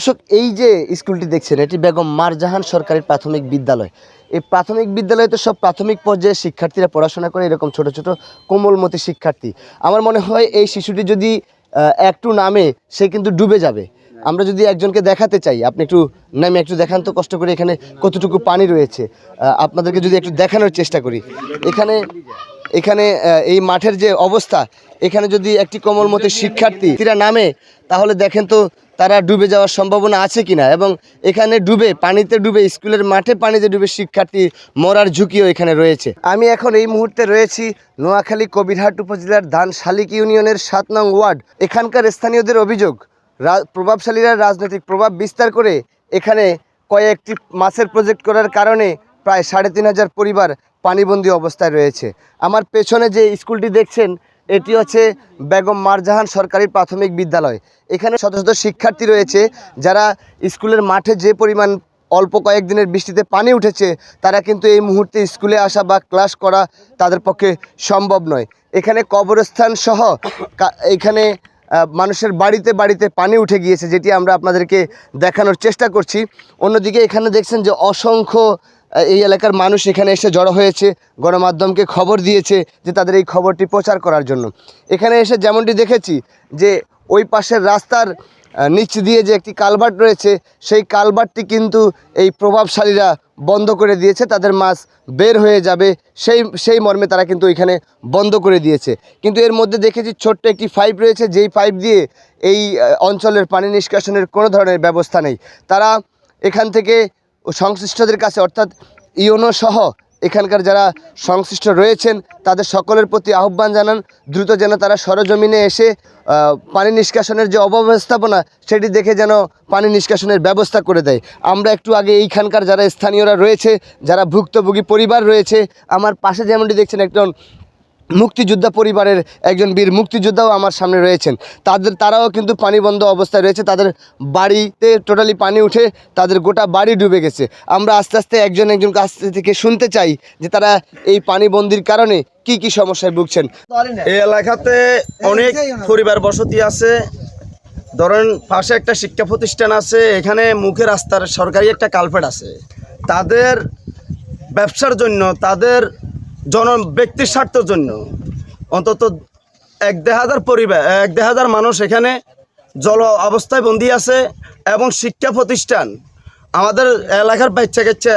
দর্শক, এই যে স্কুলটি দেখছেন, এটি বেগম মারজাহান সরকারি প্রাথমিক বিদ্যালয়। এই প্রাথমিক বিদ্যালয়ে তো সব প্রাথমিক পর্যায়ে শিক্ষার্থীরা পড়াশোনা করে এরকম ছোট ছোট কোমলমতি শিক্ষার্থী। আমার মনে হয় এই শিশুটি যদি একটু নামে, সে কিন্তু ডুবে যাবে। আমরা যদি একজনকে দেখাতে চাই, আপনি একটু নামে একটু দেখান তো, কষ্ট করে এখানে কতটুকু পানি রয়েছে। আপনাদেরকে যদি একটু দেখানোর চেষ্টা করি। এখানে এখানে এই মাঠের যে অবস্থা, এখানে যদি একটি কোমলমতি শিক্ষার্থীরা নামে, তাহলে দেখেন তো তারা ডুবে যাওয়ার সম্ভাবনা আছে কিনা? এবং এখানে ডুবে, পানিতে ডুবে, স্কুলের মাঠে পানিতে ডুবে শিক্ষার্থী মরার ঝুঁকিও এখানে রয়েছে। আমি এখন এই মুহূর্তে রয়েছি নোয়াখালী কবিরহাট উপজেলার ধান শালিক ইউনিয়নের সাত নং ওয়ার্ড। এখানকার স্থানীয়দের অভিযোগ প্রভাবশালীরা রাজনৈতিক প্রভাব বিস্তার করে এখানে কয়েকটি মাছের প্রজেক্ট করার কারণে প্রায় সাড়ে তিন হাজার পরিবার পানিবন্দী অবস্থায় রয়েছে। আমার পেছনে যে স্কুলটি দেখছেন এটি হচ্ছে বেগম মারজাহান সরকারি প্রাথমিক বিদ্যালয়। এখানে শত শত শিক্ষার্থী রয়েছে, যারা স্কুলের মাঠে যে পরিমাণ অল্প কয়েকদিনের বৃষ্টিতে পানি উঠেছে, তারা কিন্তু এই মুহূর্তে স্কুলে আসা বা ক্লাস করা তাদের পক্ষে সম্ভব নয়। এখানে কবরস্থান সহ এখানে মানুষের বাড়িতে বাড়িতে পানি উঠে গিয়েছে, যেটি আমরা আপনাদেরকে দেখানোর চেষ্টা করছি। অন্যদিকে এখানে দেখছেন যে অসংখ্য এই এলাকার মানুষ এখানে এসে জড়ো হয়েছে, গণমাধ্যমকে খবর দিয়েছে যে তাদের এই খবরটি প্রচার করার জন্য। এখানে এসে যেমনটি দেখেছি যে ওই পাশের রাস্তার নিচ দিয়ে যে একটি কালভার্ট রয়েছে, সেই কালভার্টটি কিন্তু এই প্রভাবশালীরা বন্ধ করে দিয়েছে, তাদের মাছ বের হয়ে যাবে, সেই সেই মর্মে তারা কিন্তু এখানে বন্ধ করে দিয়েছে। কিন্তু এর মধ্যে দেখেছি ছোট্ট একটি পাইপ রয়েছে, যেই পাইপ দিয়ে এই অঞ্চলের পানি নিষ্কাশনের কোনো ধরনের ব্যবস্থা নেই। তারা এখান থেকে সংশ্লিষ্টদের কাছে, অর্থাৎ ইওনো সহ এখানকার যারা সংশ্লিষ্ট রয়েছেন, তাদের সকলের প্রতি আহ্বান জানান। দ্রুত যেন তারা সরজমিনে এসে পানি নিষ্কাশনের যে অব্যবস্থাপনা, সেটি দেখে যেন পানি নিষ্কাশনের ব্যবস্থা করে দেয়। আমরা একটু আগে এইখানকার যারা স্থানীয়রা রয়েছে, যারা ভুক্তভোগী পরিবার রয়েছে, আমার পাশে যেমনটি দেখছেন একজন মুক্তিযোদ্ধা পরিবারের একজন বীর মুক্তিযোদ্ধাও আমার সামনে রয়েছেন। তাদের, তারাও কিন্তু পানিবন্ধ অবস্থায় রয়েছে। তাদের বাড়িতে টোটালি পানি উঠে তাদের গোটা বাড়ি ডুবে গেছে। আমরা আস্তে আস্তে একজন একজন কাছ থেকে শুনতে চাই যে তারা এই পানিবন্দির কারণে কি কি সমস্যায় ভুগছেন। এই এলাকাতে অনেক পরিবার বসতি আছে। ধরেন, পাশে একটা শিক্ষা প্রতিষ্ঠান আছে, এখানে মুখে রাস্তার সরকারি একটা কালপেট আছে। তাদের ব্যবসার জন্য, তাদের জন ব্যক্তির স্বার্থের জন্য। অন্তত এক দেড় হাজার পরিবার এক দেড় হাজার মানুষ এখানে জল অবস্থায় বন্দি আছে এবং শিক্ষা প্রতিষ্ঠান। আমাদের এলাকার বাচ্চা কাচ্চা,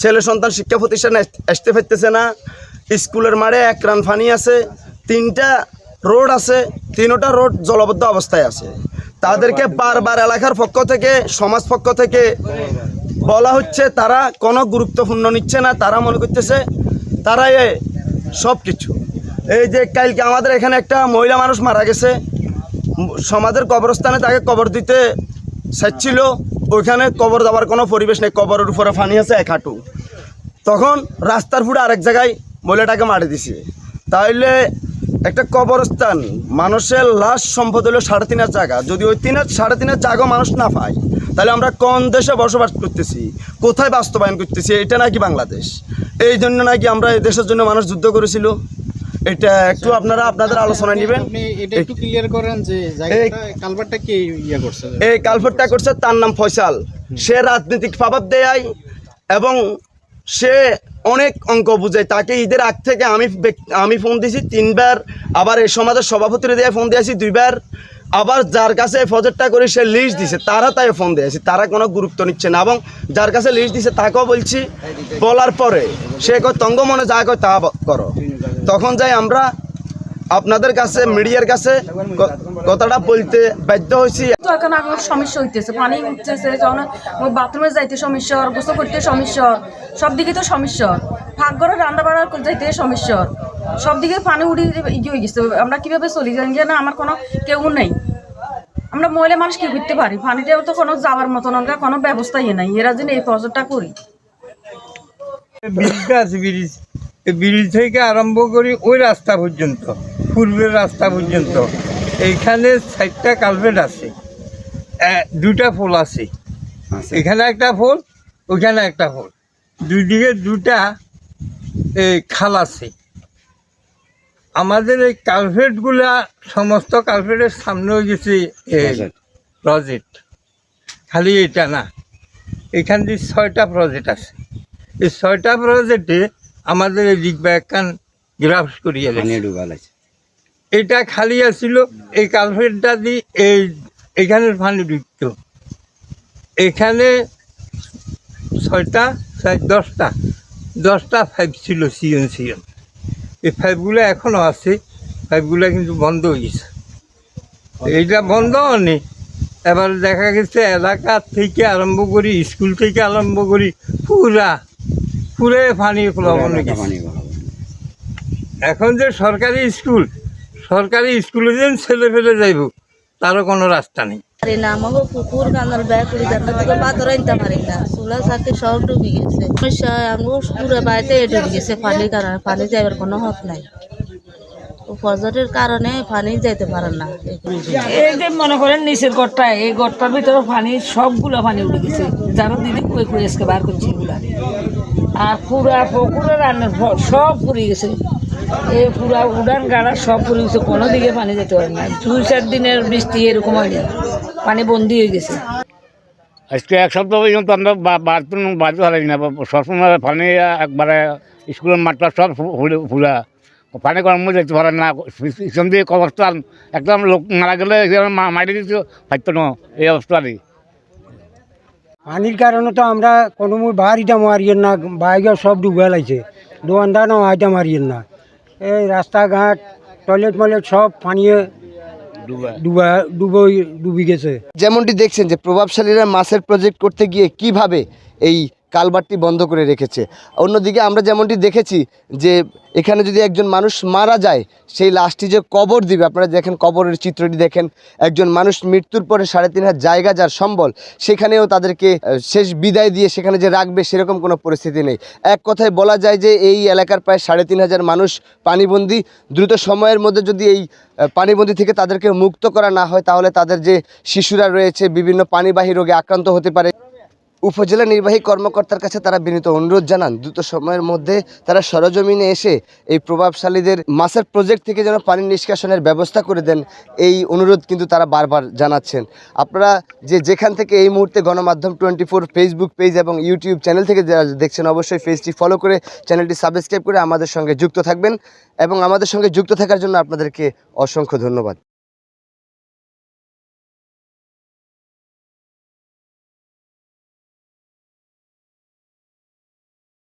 ছেলে সন্তান শিক্ষা প্রতিষ্ঠানে আসতে ফেরতেছে না। স্কুলের মাঠে এক রান ফানি আছে, তিনটা রোড আছে, তিনোটা রোড জলবদ্ধ অবস্থায় আছে। তাদেরকে বারবার এলাকার পক্ষ থেকে, সমাজ পক্ষ থেকে বলা হচ্ছে, তারা কোনো গুরুত্বপূর্ণ নিচ্ছে না। তারা মনে করতেছে তারা এ সব কিছু এই যে কালকে আমাদের এখানে একটা মহিলা মানুষ মারা গেছে, সমাজের কবরস্থানে তাকে কবর দিতে চাচ্ছিল, ওইখানে কবর দেওয়ার কোনো পরিবেশ নেই, কবরের উপরে পানি আছে, এক হাঁটু। তখন রাস্তার ফুটে আরেক জায়গায় মহিলাটাকে মারি দিছে। তাইলে একটা কবরস্থান, মানুষের লাশ সম্পদ হলো সাড়ে তিন জায়গা যদি ওই তিন সাড়ে তিন জায়গা মানুষ না পায় তাহলে আমরা কোন দেশে বসবাস করতেছি? কোথায় বাস্তবায়ন করতেছি? এটা নাকি বাংলাদেশ? এই জন্য নাকি আমরা এই দেশের জন্য মানুষ যুদ্ধ করেছিল? এটা একটু আপনারা আপনাদের আলোচনা নেবেন। আপনি এটা একটু ক্লিয়ার করেন যে কালভারটা কে ইয়ে করছে? এই কালফটটা করছে তার নাম ফয়সাল। সে রাজনৈতিক প্রভাব দেয় এবং সে অনেক অঙ্ক বুঝায়। তাকে ঈদের আগ থেকে আমি আমি ফোন দিয়েছি তিনবার। আবার এই সমাজের সভাপতির দিয়ে ফোন দিয়েছি দুইবার। আবার যার কাছে প্রজেক্টটা করে, সে লিস্ট দিছে। তারা তাই ফোন দিয়েছে তারা কোনো গুরুত্ব নিচ্ছে না। এবং যার কাছে লিস্ট দিছে, তাকেও বলছি, বলার পরে সে কয়, তঙ্গ মনে যা কয়, তা করো। তখন যাই আমরা আপনাদের কাছে মিডিয়ার কাছে কথাটা বলতে বাধ্য হয়েছি। তো এখন আমার সমস্যা হইতেছে পানি উঠতেছে যখন বাথরুমে যাইতে সমস্যা হয়, গোসল করতে সমস্যা সব দিকে তো সমস্যা। হয়। ফাঁক ঘরে রান্না বাড়া যাইতে সমস্যা। সব দিকে পানি উঠে ইয়ে হয়ে গেছে আমরা কীভাবে চলি জানি যে না আমার কোনো কেউ নেই। আমরা মহিলা মানুষ কি করতে পারি? পানিতেও তো কোনো যাওয়ার মতন কোনো ব্যবস্থাই নাই এরা যেন এই প্রজেক্টটা করি। ব্রিজ। ব্রিজ থেকে আরম্ভ করি ওই রাস্তা পর্যন্ত পূর্বের রাস্তা পর্যন্ত। এইখানে চারটা কালভেট আছে। দুটা ফুল আছে। এখানে একটা ফুল ওইখানে একটা ফুল। দুদিকে দুটা এই খাল আছে। আমাদের এই কালভেটগুলা সমস্ত কালভেটের সামনে হয়ে গেছে প্রজেক্ট খালি এটা না। এখান দিয়ে ছয়টা প্রজেক্ট আছে। এই ছয়টা প্রজেক্টে আমাদের এই দিক ব্যাখ্যান গ্রাফস করিয়ে। এটা খালি আছিল এই কালফেটটা দিয়ে এই এখানে পানি ঢুকত। এখানে ছয়টা ছয় দশটা দশটা ফাইভ ছিল সিজন সিজন এই ফাইভগুলো এখনও আছে ফাইভগুলো কিন্তু বন্ধ হয়ে গেছে। এইটা বন্ধ হয়নি। এবার দেখা গেছে এলাকা থেকে আরম্ভ করি স্কুল থেকে আরম্ভ করি পুরা পুরে পানি প্লাবন এখন যে সরকারি স্কুল সরকারি স্কুলে যেন ছেলে ফেলে যাইব তারও কোনো রাস্তা নেই। পারি না আমাকে পুকুর কান্দাল ব্যয় করি দেখা থেকে পাথর আনতে পারি না। চুলা চাকি সব ডুবি গেছে। সমস্যা আমগো পুরো বাড়িতে ডুবি গেছে পানির কারণে পানি যাইবার কোনো হক নাই। কারণে পানি যাইতে পারে না। এই যে মনে করেন নিচের গড়টা এই গড়টার ভিতরে পানি সবগুলো পানি উঠে গেছে। যারা দিদি কুয়ে কুয়ে বার করছে এগুলা। আর পুরা পুকুরে রান্নার সব পুড়ে গেছে। এই পুরা উড়ান গাড়া সব পুড়ে গেছে, কোনো দিকে পানি যেতে পারে না। দুই, চার দিনের বৃষ্টি এরকম হয়নি পানি বন্দি হয়ে গেছে। আজকে এক সপ্তাহ পর্যন্ত আমরা বাথরুম বাড়তে পারি না সবসময় পানি একবারে স্কুলের মাঠটা সব ফুলে পানি গরম যেতে পারে না পিছন দিয়ে অবস্থা একদম লোক মারা গেলে মারি দিতে পারতো না, এই অবস্থা। পানির কারণে তো আমরা কোনো বাড়িটা মারিয়েন না বাইকে সব ডুবে লাগছে দোকানদার না আইটা মারিয়েন না। এই রাস্তাঘাট টয়লেট ময়লেট সব পানিয়ে ডুবা। ডুবই ডুবি গেছে। যেমনটি দেখছেন যে প্রভাবশালীরা মাছের প্রজেক্ট করতে গিয়ে কীভাবে এই কালবারটি বন্ধ করে রেখেছে। অন্যদিকে আমরা যেমনটি দেখেছি যে এখানে যদি একজন মানুষ মারা যায়, সেই লাশটি যে কবর দিবে, আপনারা দেখেন কবরের চিত্রটি দেখেন, একজন মানুষ মৃত্যুর পরে সাড়ে তিন হাজার জায়গা যার সম্বল, সেখানেও তাদেরকে শেষ বিদায় দিয়ে সেখানে যে রাখবে সেরকম কোনো পরিস্থিতি নেই। এক কথায় বলা যায় যে এই এলাকার প্রায় সাড়ে তিন হাজার মানুষ পানিবন্দি, দ্রুত সময়ের মধ্যে যদি এই পানিবন্দী থেকে তাদেরকে মুক্ত করা না হয়, তাহলে তাদের যে শিশুরা রয়েছে, বিভিন্ন পানিবাহী রোগে আক্রান্ত হতে পারে। উপজেলা নির্বাহী কর্মকর্তার কাছে তারা বিনীত অনুরোধ জানান, দ্রুত সময়ের মধ্যে তারা সরজমিনে এসে এই প্রভাবশালীদের মাছের প্রজেক্ট থেকে যেন পানি নিষ্কাশনের ব্যবস্থা করে দেন, এই অনুরোধ কিন্তু তারা বারবার জানাচ্ছেন। আপনারা যে যেখান থেকে এই মুহূর্তে গণমাধ্যম টোয়েন্টি ফোর ফেসবুক পেজ এবং ইউটিউব চ্যানেল থেকে যারা দেখছেন, অবশ্যই পেজটি ফলো করে চ্যানেলটি সাবস্ক্রাইব করে আমাদের সঙ্গে যুক্ত থাকবেন এবং আমাদের সঙ্গে যুক্ত থাকার জন্য আপনাদেরকে অসংখ্য ধন্যবাদ।